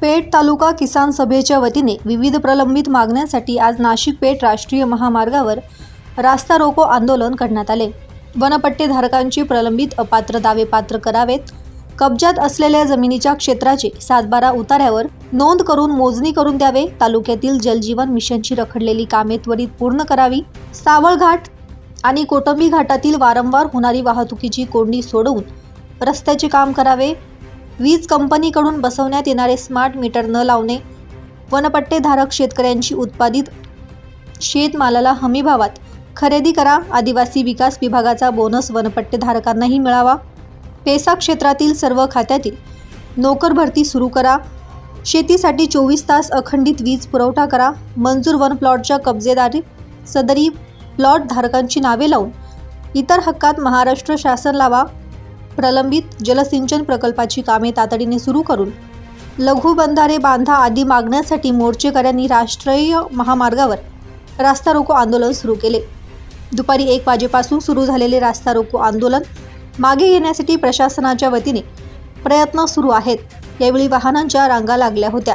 पेठ तालुका किसान सभेच्या वतीने विविध प्रलंबित मागण्यांसाठी आज नाशिक पेठ राष्ट्रीय महामार्गावर रास्ता रोको आंदोलन करण्यात आले. वनपट्टेधारकांची प्रलंबित अपात्र दावे पात्र करावेत. कब्जात असलेल्या जमिनीच्या क्षेत्राचे सातबारा उतार्यावर नोंद करून मोजणी करून द्यावे. तालुक्यातील जलजीवन मिशनची रखडलेली कामे त्वरित पूर्ण करावी. सावळघाट आणि कोटंबी घाटातील वारंवार होणारी वाहतुकीची कोंडी सोडवून रस्त्याचे काम करावे. वीज कंपनीकडून बसवण्यात येणारे स्मार्ट मीटर न लावणे वनपट्टेधारक शेतकऱ्यांची उत्पादित शेतमालाला हमीभावात खरेदी करा आदिवासी विकास विभागाचा बोनस वनपट्टेधारकांनाही मिळावा. पेसा क्षेत्रातील सर्व खात्यातील नोकर भरती सुरू करा. शेतीसाठी चोवीस तास अखंडित वीज पुरवठा करा. मंजूर वन प्लॉटच्या कब्जेदारी सदरी प्लॉट धारकांची नावे लावून इतर हक्कात महाराष्ट्र शासन लावा. प्रलंबित जलसिंचन प्रकल्पाची कामे तातडीने सुरू करून लघु बंधारे बांधा आदी मागण्यासाठी मोर्चेकऱ्यांनी राष्ट्रीय महामार्गावर रास्ता रोको आंदोलन सुरू केले. दुपारी एक वाजेपासून सुरू झालेले रास्ता रोको आंदोलन मागे येण्यासाठी प्रशासनाच्या वतीने प्रयत्न सुरू आहेत. यावेळी वाहनांच्या रांगा लागल्या होत्या.